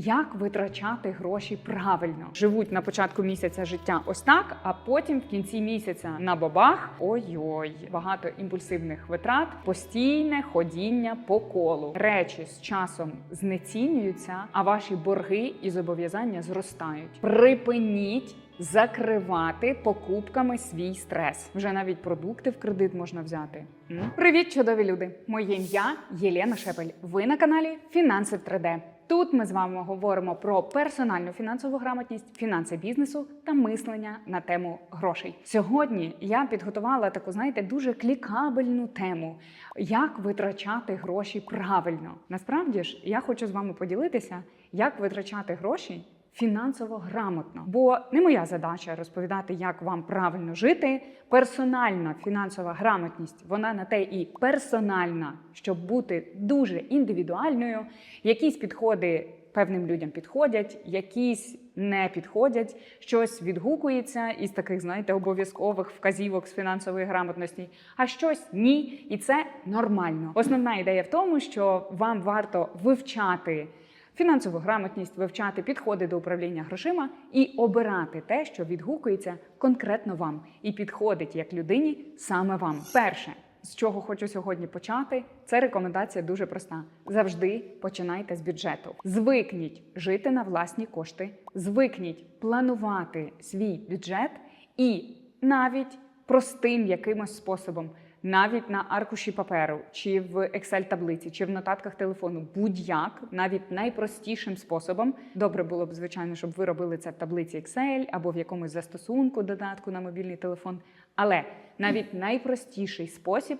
як витрачати гроші правильно. Живуть на початку місяця життя ось так, а потім в кінці місяця на бабах ой-ой, багато імпульсивних витрат, постійне ходіння по колу. Речі з часом знецінюються, а ваші борги і зобов'язання зростають. Припиніть. Закривати покупками свій стрес. Вже навіть продукти в кредит можна взяти. Привіт, чудові люди! Моє ім'я Єлена Шепель. Ви на каналі Фінанси в 3D. Тут ми з вами говоримо про персональну фінансову грамотність, фінанси бізнесу та мислення на тему грошей. Сьогодні я підготувала таку, знаєте, дуже клікабельну тему: як витрачати гроші правильно. Насправді ж я хочу з вами поділитися, як витрачати гроші. Фінансово грамотно, бо не моя задача розповідати, як вам правильно жити. Персональна фінансова грамотність вона на те і персональна, щоб бути дуже індивідуальною. Якісь підходи певним людям підходять, якісь не підходять, щось відгукується із таких, знаєте, обов'язкових вказівок з фінансової грамотності, а щось ні, і це нормально. Основна ідея в тому, що вам варто вивчати фінансову грамотність, вивчати підходи до управління грошима і обирати те, що відгукується конкретно вам і підходить як людині саме вам. Перше. З чого хочу сьогодні почати, це рекомендація дуже проста. Завжди починайте з бюджету. Звикніть жити на власні кошти, звикніть планувати свій бюджет і навіть простим якимось способом навіть на аркуші паперу, чи в Excel-таблиці, чи в нотатках телефону, будь-як, навіть найпростішим способом. Добре було б, звичайно, щоб ви робили це в таблиці Excel або в якомусь застосунку додатку на мобільний телефон. Але навіть найпростіший спосіб.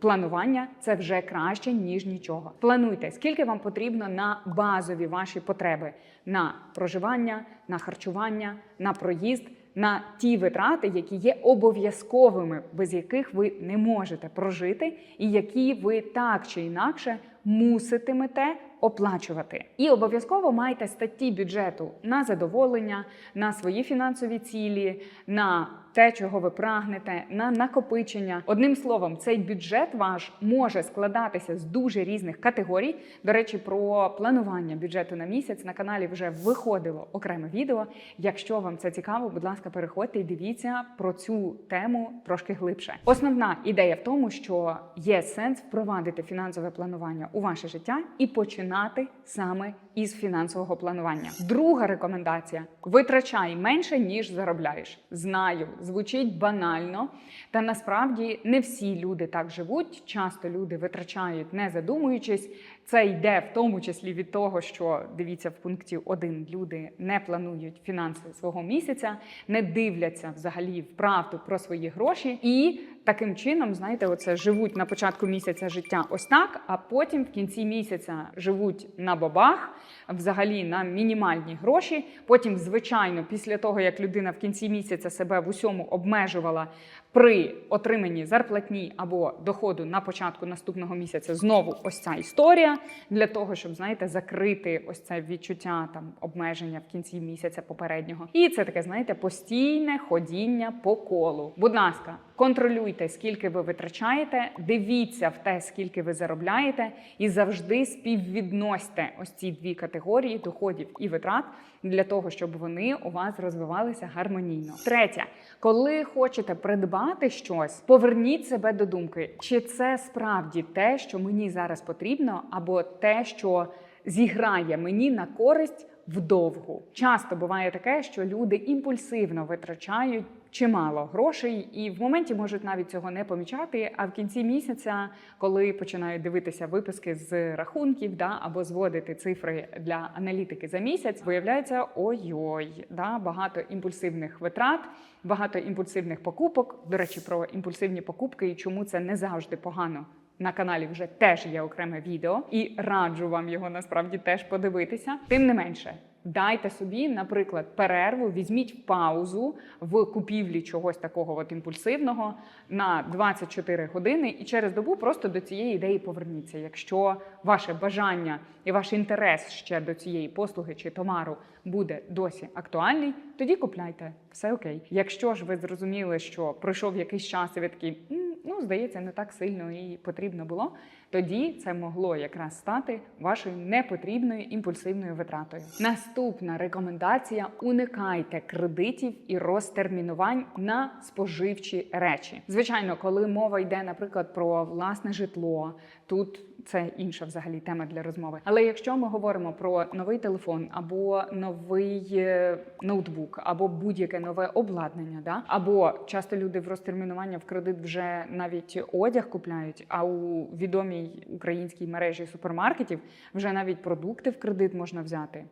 Планування це вже краще ніж нічого. Плануйте, скільки вам потрібно на базові ваші потреби: на проживання, на харчування, на проїзд, на ті витрати, які є обов'язковими, без яких ви не можете прожити, і які ви так чи інакше муситимете оплачувати. І обов'язково майте статті бюджету на задоволення, на свої фінансові цілі, на те, чого ви прагнете, на накопичення. Одним словом, цей бюджет ваш може складатися з дуже різних категорій. До речі, про планування бюджету на місяць на каналі вже виходило окреме відео. Якщо вам це цікаво, будь ласка, переходьте і дивіться про цю тему трошки глибше. Основна ідея в тому, що є сенс впровадити фінансове планування у ваше життя і починати саме із фінансового планування. Друга рекомендація: витрачай менше ніж заробляєш. Знаю, звучить банально, та насправді не всі люди так живуть. Часто люди витрачають, не задумуючись. Це йде в тому числі від того, що дивіться в пункті 1 люди не планують фінанси свого місяця, не дивляться взагалі в правду про свої гроші, і таким чином, знаєте, оце живуть на початку місяця життя ось так, а потім в кінці місяця живуть на бабах, взагалі на мінімальні гроші. Потім, звичайно, після того як людина в кінці місяця себе в усьому обмежувала при отриманні зарплатні або доходу на початку наступного місяця, знову ось ця історія для того, щоб знаєте, закрити ось це відчуття там обмеження в кінці місяця попереднього. І це таке, знаєте, постійне ходіння по колу. Будь ласка, контролюйте, скільки ви витрачаєте, дивіться в те, скільки ви заробляєте, і завжди співвідносьте ось ці дві категорії доходів і витрат для того, щоб вони у вас розвивалися гармонійно. Третє, коли хочете придбати щось, поверніть себе до думки, чи це справді те, що мені зараз потрібно, або те, що зіграє мені на користь вдовгу. Часто буває таке, що люди імпульсивно витрачають чимало грошей, і в моменті можуть навіть цього не помічати. А в кінці місяця, коли починають дивитися виписки з рахунків, да або зводити цифри для аналітики за місяць, виявляється ой-ой, да багато імпульсивних витрат, багато імпульсивних покупок. До речі, про імпульсивні покупки і чому це не завжди погано. На каналі вже теж є окреме відео, і раджу вам його насправді теж подивитися. Тим не менше, дайте собі, наприклад, перерву, візьміть паузу в купівлі чогось такого от імпульсивного на 24 години, і через добу просто до цієї ідеї поверніться. Якщо ваше бажання і ваш інтерес ще до цієї послуги чи товару буде досі актуальний, тоді купляйте все окей. Якщо ж ви зрозуміли, що пройшов якийсь час, і ви такі. «М, ну здається, не так сильно і потрібно було. Тоді це могло якраз стати вашою непотрібною імпульсивною витратою. Наступна рекомендація: уникайте кредитів і розтермінувань на споживчі речі. Звичайно, коли мова йде, наприклад, про власне житло, тут це інша взагалі тема для розмови. Але якщо ми говоримо про новий телефон або новий е, ноутбук, або будь-яке нове обладнання, да або часто люди в розтермінування в кредит вже навіть одяг купляють. А у відомій українській мережі супермаркетів вже навіть продукти в кредит можна взяти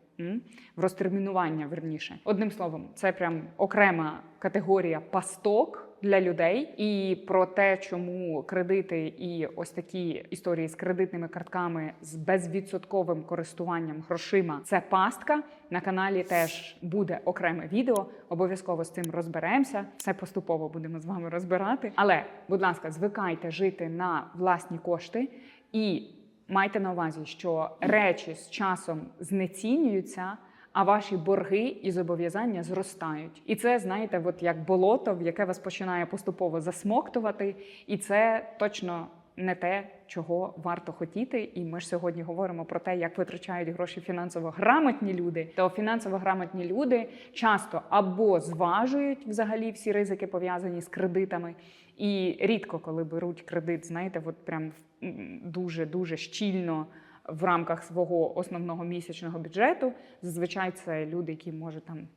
в розтермінування. Верніше, одним словом, це прям окрема категорія пасток. Для людей і про те, чому кредити і ось такі історії з кредитними картками з безвідсотковим користуванням грошима це пастка. На каналі теж буде окреме відео. Обов'язково з цим розберемося. Все поступово будемо з вами розбирати. Але, будь ласка, звикайте жити на власні кошти і майте на увазі, що речі з часом знецінюються. А ваші борги і зобов'язання зростають, і це знаєте, от як болото, в яке вас починає поступово засмоктувати, і це точно не те, чого варто хотіти. І ми ж сьогодні говоримо про те, як витрачають гроші фінансово грамотні люди. То фінансово грамотні люди часто або зважують взагалі всі ризики пов'язані з кредитами, і рідко коли беруть кредит, знаєте, от прям дуже дуже щільно в рамках свого основного місячного бюджету. Зазвичай це люди, які можуть там.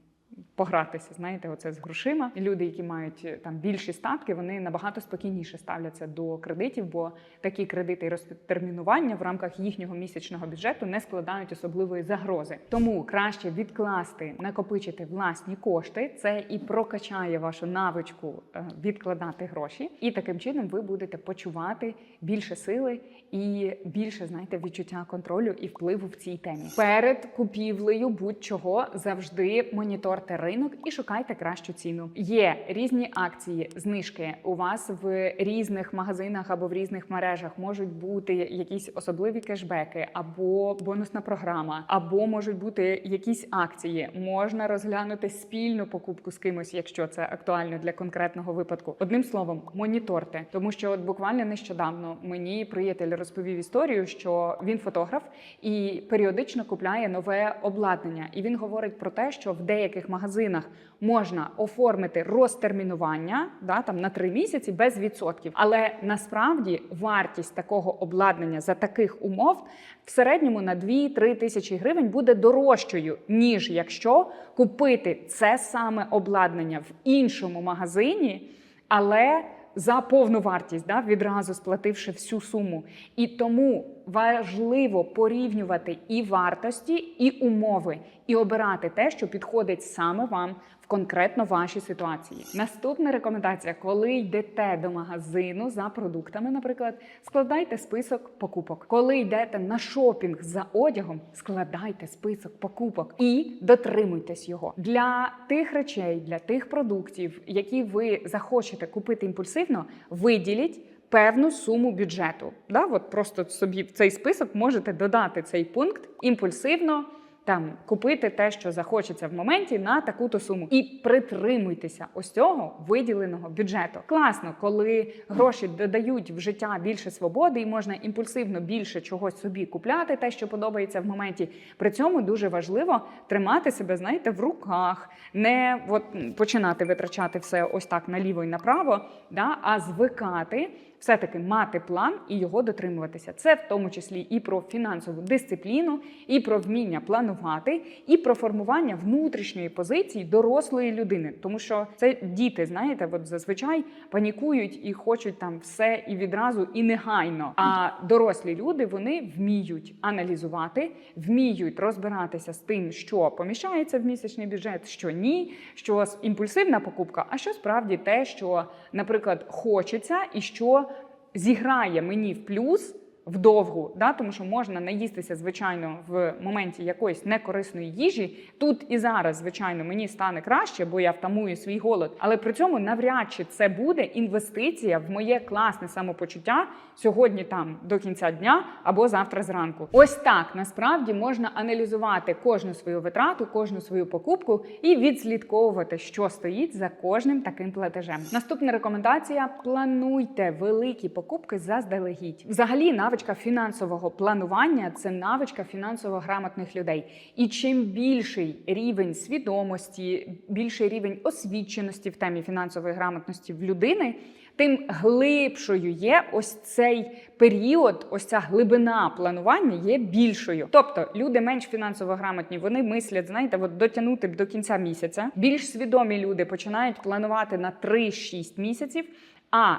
Погратися, знаєте, оце з грошима. Люди, які мають е, там більші статки, вони набагато спокійніше ставляться до кредитів, бо такі кредити і розтермінування в рамках їхнього місячного бюджету не складають особливої загрози. Тому краще відкласти, накопичити власні кошти. Це і прокачає вашу навичку е, відкладати гроші, і таким чином ви будете почувати більше сили і більше знаєте відчуття контролю і впливу в цій темі. Перед купівлею будь-чого завжди моніторте ринок і шукайте кращу ціну. Є різні акції, знижки у вас в різних магазинах або в різних мережах можуть бути якісь особливі кешбеки, або бонусна програма, або можуть бути якісь акції. Можна розглянути спільну покупку з кимось, якщо це актуально для конкретного випадку. Одним словом, моніторте, тому що от буквально нещодавно мені приятель розповів історію, що він фотограф і періодично купляє нове обладнання. І він говорить про те, що в деяких магазинах можна оформити розтермінування да, там на три місяці без відсотків. Але насправді вартість такого обладнання за таких умов в середньому на 2-3 тисячі гривень буде дорожчою, ніж якщо купити це саме обладнання в іншому магазині, але за повну вартість, да, відразу сплативши всю суму. І тому важливо порівнювати і вартості, і умови, і обирати те, що підходить саме вам конкретно вашій ситуації. Наступна рекомендація: коли йдете до магазину за продуктами, наприклад, складайте список покупок. Коли йдете на шопінг за одягом, складайте список покупок і дотримуйтесь його для тих речей, для тих продуктів, які ви захочете купити імпульсивно, виділіть. Певну суму бюджету. Да? От просто собі в цей список можете додати цей пункт імпульсивно там купити те, що захочеться в моменті на таку-то суму. І притримуйтеся ось цього виділеного бюджету. Класно, коли гроші додають в життя більше свободи, і можна імпульсивно більше чогось собі купляти, те, що подобається в моменті. При цьому дуже важливо тримати себе, знаєте, в руках, не от починати витрачати все ось так наліво і направо, да, а звикати все-таки мати план і його дотримуватися. Це в тому числі і про фінансову дисципліну, і про вміння планувати, і про формування внутрішньої позиції дорослої людини. Тому що це діти, знаєте, от зазвичай панікують і хочуть там все і відразу, і негайно. А дорослі люди вони вміють аналізувати, вміють розбиратися з тим, що поміщається в місячний бюджет, що ні, що імпульсивна покупка, а що справді те, що, наприклад, хочеться і що зіграє мені в плюс вдовгу, да, тому що можна наїстися, звичайно, в моменті якоїсь некорисної їжі. Тут і зараз, звичайно, мені стане краще, бо я втамую свій голод. Але при цьому навряд чи це буде інвестиція в моє класне самопочуття сьогодні, там до кінця дня або завтра зранку. Ось так насправді можна аналізувати кожну свою витрату, кожну свою покупку і відслідковувати, що стоїть за кожним таким платежем. Наступна рекомендація: плануйте великі покупки заздалегідь. Взагалі, навичка фінансового планування це навичка фінансово грамотних людей. І чим більший рівень свідомості, більший рівень освіченості в темі фінансової грамотності в людини, тим глибшою є ось цей період, ось ця глибина планування є більшою. Тобто люди менш фінансово грамотні, вони мислять, знаєте, от дотягнути до кінця місяця. Більш свідомі люди починають планувати на 3-6 місяців. А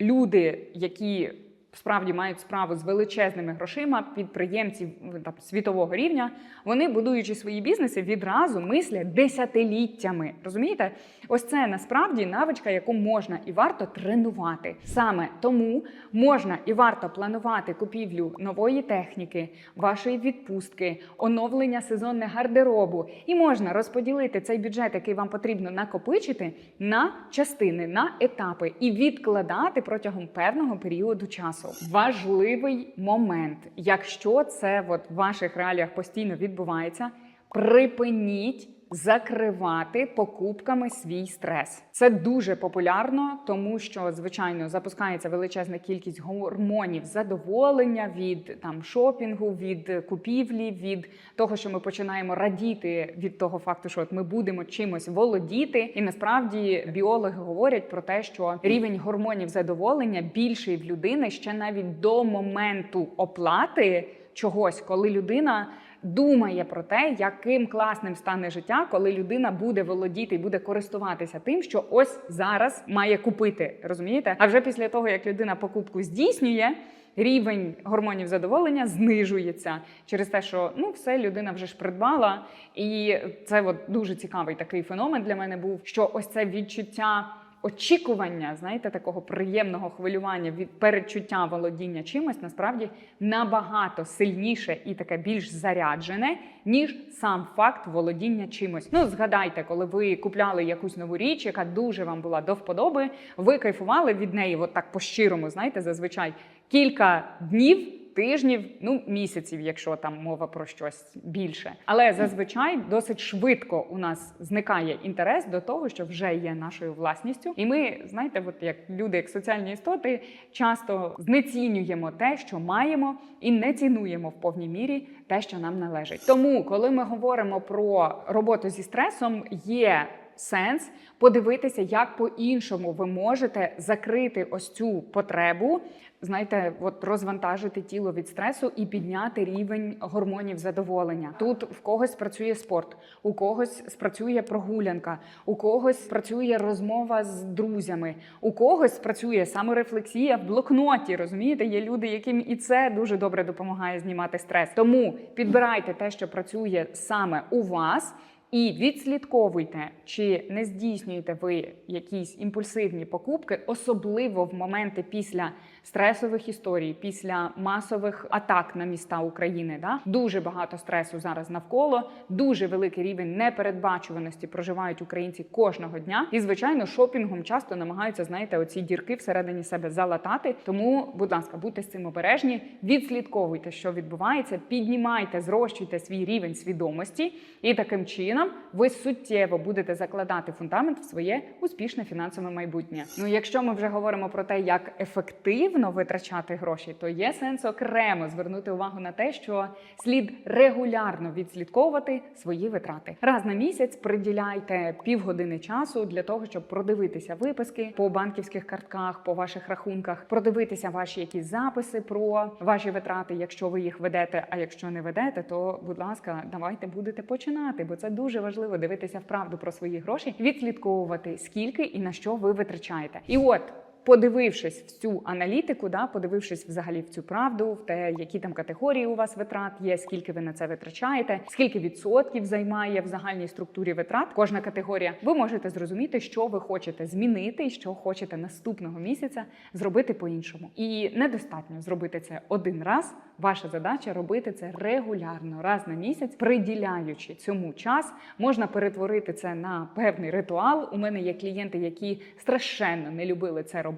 люди, які справді мають справу з величезними грошима, підприємців там, світового рівня, вони, будуючи свої бізнеси, відразу мислять десятиліттями. Розумієте? Ось це насправді навичка, яку можна і варто тренувати. Саме тому можна і варто планувати купівлю нової техніки, вашої відпустки, оновлення сезонного гардеробу. І можна розподілити цей бюджет, який вам потрібно накопичити, на частини, на етапи і відкладати протягом певного періоду часу. Важливий момент, якщо це от в ваших реаліях постійно відбувається, припиніть. Закривати покупками свій стрес це дуже популярно, тому що звичайно запускається величезна кількість гормонів задоволення від там шопінгу, від купівлі, від того, що ми починаємо радіти від того факту, що от ми будемо чимось володіти. І насправді біологи говорять про те, що рівень гормонів задоволення більший в людини ще навіть до моменту оплати чогось, коли людина думає про те, яким класним стане життя, коли людина буде володіти і буде користуватися тим, що ось зараз має купити. Розумієте? А вже після того, як людина покупку здійснює. Рівень гормонів задоволення знижується через те, що ну все людина вже ж придбала, і це от дуже цікавий такий феномен для мене був. Що ось це відчуття очікування, знаєте, такого приємного хвилювання від передчуття володіння чимось насправді набагато сильніше і таке більш заряджене, ніж сам факт володіння чимось. Ну, згадайте, коли ви купляли якусь нову річ, яка дуже вам була до вподоби, ви кайфували від неї, от так по-щирому, знаєте, зазвичай кілька днів. Тижнів, ну місяців, якщо там мова про щось більше, але зазвичай досить швидко у нас зникає інтерес до того, що вже є нашою власністю, і ми знаєте, от як люди, як соціальні істоти, часто знецінюємо те, що маємо, і не цінуємо в повній мірі те, що нам належить. Тому, коли ми говоримо про роботу зі стресом, є сенс подивитися, як по-іншому ви можете закрити ось цю потребу, знаєте, от розвантажити тіло від стресу і підняти рівень гормонів задоволення. Тут в когось працює спорт, у когось спрацює прогулянка, у когось працює розмова з друзями, у когось працює саморефлексія в блокноті. Розумієте, є люди, яким і це дуже добре допомагає знімати стрес. Тому підбирайте те, що працює саме у вас. І відслідковуйте, чи не здійснюєте ви якісь імпульсивні покупки, особливо в моменти після стресових історій, після масових атак на міста України. Да? Дуже багато стресу зараз навколо, дуже великий рівень непередбачуваності проживають українці кожного дня. І, звичайно, шопінгом часто намагаються, знаєте, оці дірки всередині себе залатати. Тому, будь ласка, будьте з цим обережні, відслідковуйте, що відбувається, піднімайте, зрощуйте свій рівень свідомості, і таким чином ви суттєво будете закладати фундамент в своє успішне фінансове майбутнє. Ну, якщо ми вже говоримо про те, як ефективно витрачати гроші, то є сенс окремо звернути увагу на те, що слід регулярно відслідковувати свої витрати. Раз на місяць приділяйте півгодини часу для того, щоб продивитися виписки по банківських картках, по ваших рахунках, продивитися ваші якісь записи про ваші витрати, якщо ви їх ведете. А якщо не ведете, то будь ласка, давайте будете починати, бо це дуже важливо дивитися вправду про свої гроші, відслідковувати скільки і на що ви витрачаєте. І от. Подивившись в цю аналітику, да, подивившись взагалі в цю правду, в те, які там категорії у вас витрат є, скільки ви на це витрачаєте, скільки відсотків займає в загальній структурі витрат кожна категорія, ви можете зрозуміти, що ви хочете змінити і що хочете наступного місяця зробити по-іншому. І недостатньо зробити це один раз. Ваша задача робити це регулярно, раз на місяць, приділяючи цьому час, можна перетворити це на певний ритуал. У мене є клієнти, які страшенно не любили це робити,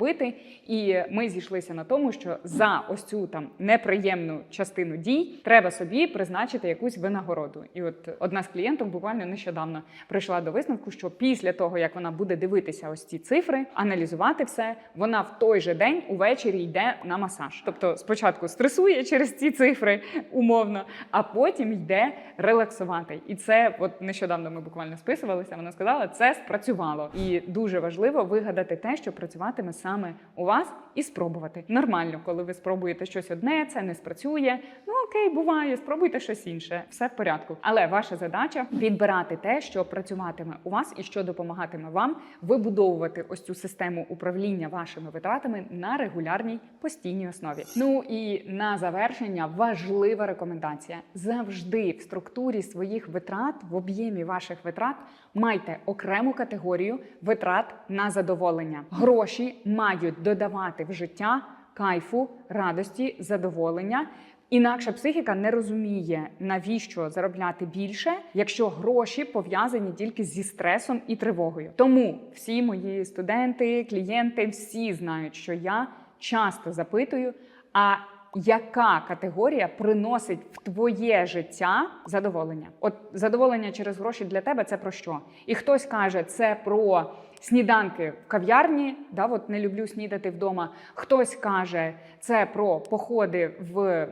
і ми зійшлися на тому, що за ось цю там неприємну частину дій треба собі призначити якусь винагороду. І от одна з клієнток буквально нещодавно прийшла до висновку, що після того як вона буде дивитися ось ці цифри, аналізувати все, вона в той же день увечері йде на масаж. Тобто спочатку стресує через ці цифри умовно, а потім йде релаксувати. І це, от нещодавно ми буквально списувалися. Вона сказала, це спрацювало. І дуже важливо вигадати те, що працюватиме саме у вас, і спробувати. Нормально, коли ви спробуєте щось одне, це не спрацює. Ну окей, буває, спробуйте щось інше, все в порядку. Але ваша задача підбирати те, що працюватиме у вас і що допомагатиме вам вибудовувати ось цю систему управління вашими витратами на регулярній постійній основі. Ну і на завершення важлива рекомендація: завжди в структурі своїх витрат в об'ємі ваших витрат майте окрему категорію витрат на задоволення. Гроші мають додавати в життя кайфу, радості, задоволення. Інакша психіка не розуміє, навіщо заробляти більше, якщо гроші пов'язані тільки зі стресом і тривогою. Тому всі мої студенти, клієнти, всі знають, що я часто запитую. А яка категорія приносить в твоє життя задоволення? От задоволення через гроші для тебе це про що? І хтось каже, це про сніданки в кав'ярні. Да, от не люблю снідати вдома. Хтось каже, це про походи в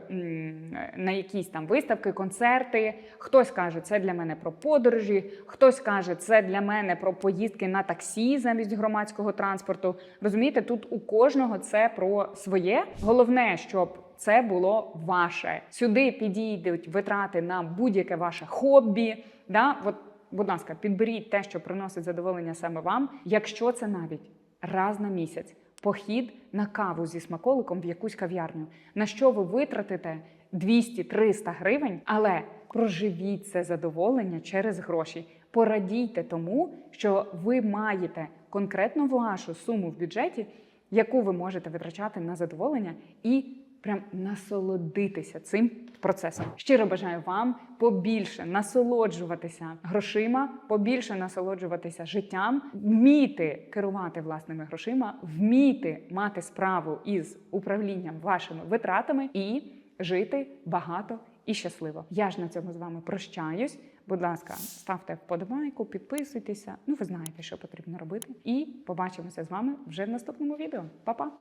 на якісь там виставки, концерти. Хтось каже, це для мене про подорожі. Хтось каже, це для мене про поїздки на таксі замість громадського транспорту. Розумієте, тут у кожного це про своє. Головне, щоб це було ваше. Сюди підійдуть витрати на будь-яке ваше хобі. Да? От, будь ласка, підберіть те, що приносить задоволення саме вам, якщо це навіть раз на місяць. Похід на каву зі смаколиком в якусь кав'ярню. На що ви витратите 200-300 гривень, але проживіть це задоволення через гроші. Порадійте тому, що ви маєте конкретно вашу суму в бюджеті, яку ви можете витрачати на задоволення і прям насолодитися цим процесом. Щиро бажаю вам побільше насолоджуватися грошима, побільше насолоджуватися життям, вміти керувати власними грошима, вміти мати справу із управлінням вашими витратами і жити багато і щасливо. Я ж на цьому з вами прощаюсь. Будь ласка, ставте вподобайку, підписуйтеся. Ну, ви знаєте, що потрібно робити. І побачимося з вами вже в наступному відео. Па-па!